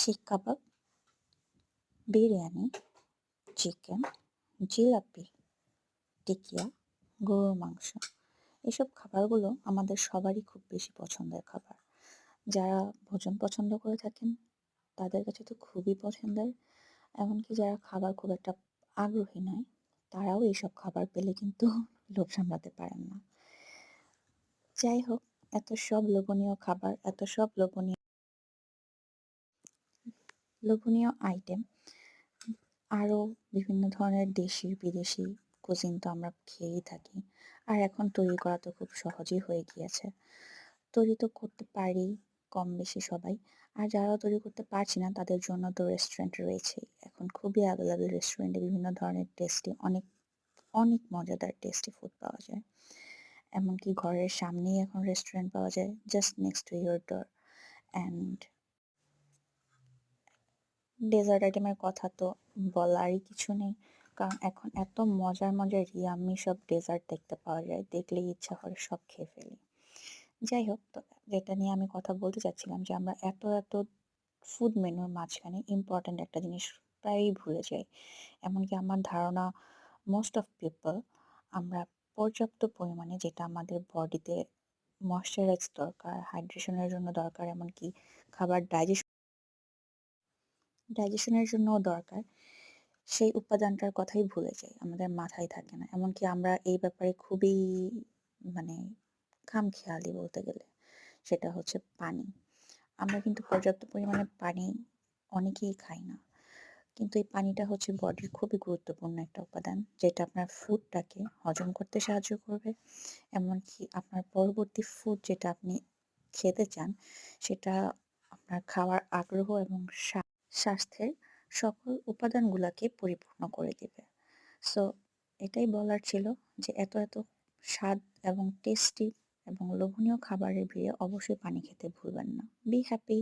শিক কাবাব বিরিয়ানি, চিকেন, জিলাপি, টিকিয়া, গরুর মাংস, এসব খাবারগুলো আমাদের সবারই খুব বেশি পছন্দের খাবার। যারা ভোজন পছন্দ করে থাকেন, তাদের কাছে তো খুবই পছন্দের। এমনকি যারা খাবার খুব একটা আগ্রহী নয়, তারাও এইসব খাবার পেলে কিন্তু লোভ সামলাতে পারেন না। যাই হোক, এত সব লোভনীয় খাবার, এত সব লোভনীয় লোভনীয় আইটেম আরও বিভিন্ন ধরনের দেশি, বিদেশি কুজিন তো আমরা খেয়েই থাকি। আর এখন তৈরি করা তো খুব সহজই হয়ে গিয়েছে। তৈরি তো করতে পারি কম বেশি সবাই। আর যারা তৈরি করতে পারছি না, তাদের জন্য তো রেস্টুরেন্ট রয়েছেই এখন খুবই অ্যাভেলেবেল রেস্টুরেন্টে বিভিন্ন ধরনের টেস্টি অনেক অনেক মজাদার টেস্টি ফুড পাওয়া যায়। এমনকি ঘরের সামনেই এখন রেস্টুরেন্ট পাওয়া যায় just next to your door and dessert আইটেমের কথা তো বলারই কিছু নেই। কারণ এখন এত মজার মজার ইয়াম্মি সব ডেজার্ট দেখতে পাওয়া যায়, দেখলেই ইচ্ছা করে সব খেয়ে ফেলি। যাই হোক, তো যেটা নিয়ে আমি কথা বলতে চাচ্ছিলাম যে আমরা এত এত ফুড মেনুর মাঝখানে ইম্পর্ট্যান্ট একটা জিনিস প্রায়ই ভুলে যাই। এমনকি আমার ধারণা মোস্ট অফ পিপল আমরা পর্যাপ্ত পরিমাণে যেটা আমাদের বডিতে ময়শ্চারাইজ দরকার হাইড্রেশনের জন্য দরকার, এমনকি খাবার ডাইজেশন ডাইজেশনের জন্যও দরকার। সেই উপাদানটার কথাই ভুলে যাই, আমাদের মাথায় থাকে না। এমনকি আমরা এই ব্যাপারে খুবই মানে খামখেয়ালি বলতে গেলে, সেটা হচ্ছে পানি। আমরা কিন্তু পর্যাপ্ত পরিমাণে পানি অনেকেই খাই না। কিন্তু এই পানিটা হচ্ছে বডির খুবই গুরুত্বপূর্ণ একটা উপাদান, যেটা আপনার ফুডটাকে হজম করতে সাহায্য করবে। এমনকি আপনার পরবর্তী ফুড যেটা আপনি খেতে চান, সেটা আপনার খাওয়ার আগ্রহ এবং স্বাস্থ্যের সকল উপাদানগুলোকে পরিপূর্ণ করে দেবে। সো এটাই বলার ছিল যে এত এত স্বাদ এবং টেস্টি এবং লোভনীয় খাবারের ভিড়ে অবশ্যই পানি খেতে ভুলবেন না। Be happy